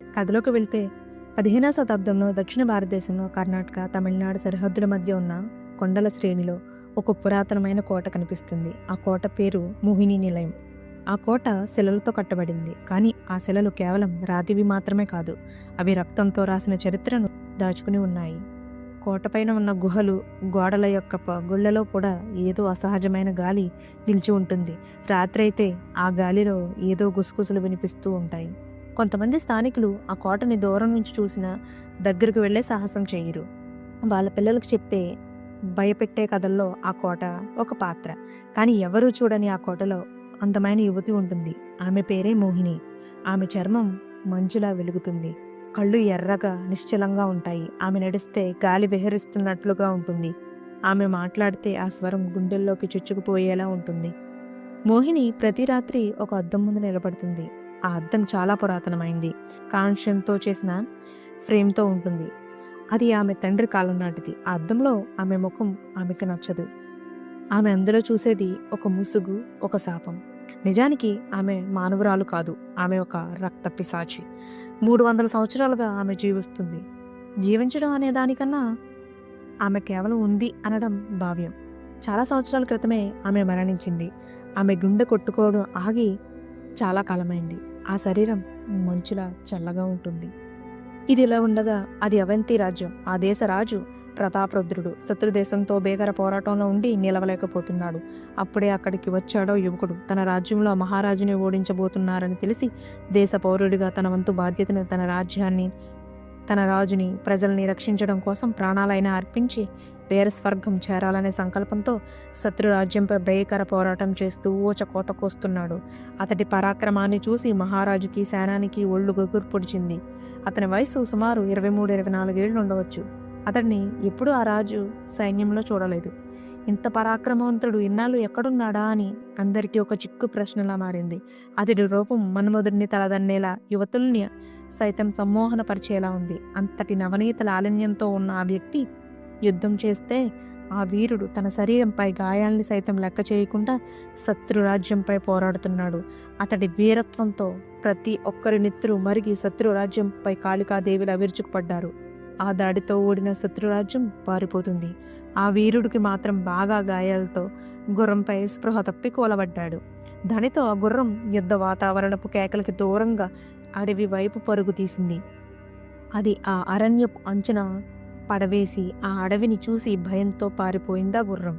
కథలోకి వెళ్తే పదిహేనవ శతాబ్దంలో దక్షిణ భారతదేశంలో కర్ణాటక తమిళనాడు సరిహద్దుల మధ్య ఉన్న కొండల శ్రేణిలో ఒక పురాతనమైన కోట కనిపిస్తుంది. ఆ కోట పేరు మోహిని నిలయం. ఆ కోట శిలలతో కట్టబడింది. కానీ ఆ శిలలు కేవలం రాతివి మాత్రమే కాదు అవి రక్తంతో రాసిన చరిత్రను దాచుకుని ఉన్నాయి. కోటపైన ఉన్న గుహలు గోడల యొక్క గుళ్ళలో కూడా ఏదో అసహజమైన గాలి నిలిచి ఉంటుంది. రాత్రి అయితే ఆ గాలిలో ఏదో గుసగుసలు వినిపిస్తూ ఉంటాయి. కొంతమంది స్థానికులు ఆ కోటని దూరం నుంచి చూసినా దగ్గరకు వెళ్ళే సాహసం చేయరు. వాళ్ళ పిల్లలకు చెప్పే భయపెట్టే కథల్లో ఆ కోట ఒక పాత్ర. కానీ ఎవరూ చూడని ఆ కోటలో అందమైన యువతి ఉంటుంది. ఆమె పేరే మోహిని. ఆమె చర్మం మంచులా వెలుగుతుంది. కళ్ళు ఎర్రగా నిశ్చలంగా ఉంటాయి. ఆమె నడిస్తే గాలి విహరిస్తున్నట్లుగా ఉంటుంది. ఆమె మాట్లాడితే ఆ స్వరం గుండెల్లోకి చొచ్చుకుపోయేలా ఉంటుంది. మోహిని ప్రతి రాత్రి ఒక అద్దం ముందు నిలబడుతుంది. ఆ అద్దం చాలా పురాతనమైంది. కాంస్యంతో చేసిన ఫ్రేమ్తో ఉంటుంది. అది ఆమె తండ్రి కాలం నాటిది. ఆ అద్దంలో ఆమె ముఖం ఆమెకు నచ్చదు. ఆమె అందులో చూసేది ఒక ముసుగు ఒక శాపం. నిజానికి ఆమె మానవురాలు కాదు. ఆమె ఒక రక్త పిశాచి. మూడు వందల సంవత్సరాలుగా ఆమె జీవిస్తుంది. జీవించడం అనే దానికన్నా ఆమె కేవలం ఉంది అనడం భావ్యం. చాలా సంవత్సరాల క్రితమే ఆమె మరణించింది. ఆమె గుండె కొట్టుకోవడం ఆగి చాలా కాలమైంది. ఆ శరీరం మంచులా చల్లగా ఉంటుంది. ఇది ఇలా ఉండగా అది అవంతి రాజ్యం. ఆ దేశ రాజు ప్రతాప్రుద్రుడు శత్రుదేశంతో భీకర పోరాటంలో ఉండి నిలవలేకపోతున్నాడు. అప్పుడే అక్కడికి వచ్చాడో యువకుడు. తన రాజ్యంలో మహారాజుని ఓడించబోతున్నారని తెలిసి దేశ పౌరుడిగా తన వంతు బాధ్యతను తన రాజ్యాన్ని తన రాజుని ప్రజల్ని రక్షించడం కోసం ప్రాణాలైనా అర్పించి వేర స్వర్గం చేరాలనే సంకల్పంతో శత్రు రాజ్యంపై భయంకర పోరాటం చేస్తూ ఊచ కోత కోస్తున్నాడు. అతడి పరాక్రమాన్ని చూసి మహారాజుకి సేనానికి ఒళ్ళు గుగురు పొడిచింది. అతని వయసు సుమారు ఇరవై మూడు ఇరవై నాలుగేళ్ళు ఉండవచ్చు. అతడిని ఎప్పుడూ ఆ రాజు సైన్యంలో చూడలేదు. ఇంత పరాక్రమవంతుడు ఇన్నాళ్ళు ఎక్కడున్నాడా అని అందరికీ ఒక చిక్కు ప్రశ్నలా మారింది. అతడి రూపం మన్మధుడిని తలదన్నేలా యువతుల్ని సైతం సమ్మోహనపరిచేలా ఉంది. అంతటి నవనీత లాలిన్యంతో ఉన్న ఆ వ్యక్తి యుద్ధం చేస్తే ఆ వీరుడు తన శరీరంపై గాయాల్ని సైతం లెక్క చేయకుండా శత్రు రాజ్యంపై పోరాడుతున్నాడు. అతడి వీరత్వంతో ప్రతి ఒక్కరి నెత్తురు మరిగి శత్రు రాజ్యంపై కాళికాదేవిలా విరుచుకుపడ్డారు. ఆ దాడితో ఓడిన శత్రురాజ్యం పారిపోతుంది. ఆ వీరుడికి మాత్రం బాగా గాయాలతో గుర్రంపై స్పృహ తప్పి కూలబడ్డాడు. దానితో ఆ గుర్రం యుద్ధ వాతావరణపు కేకలకి దూరంగా అడవి వైపు పరుగు తీసింది. అది ఆ అరణ్యపు అంచున పడవేసి ఆ అడవిని చూసి భయంతో పారిపోయిందా గుర్రం.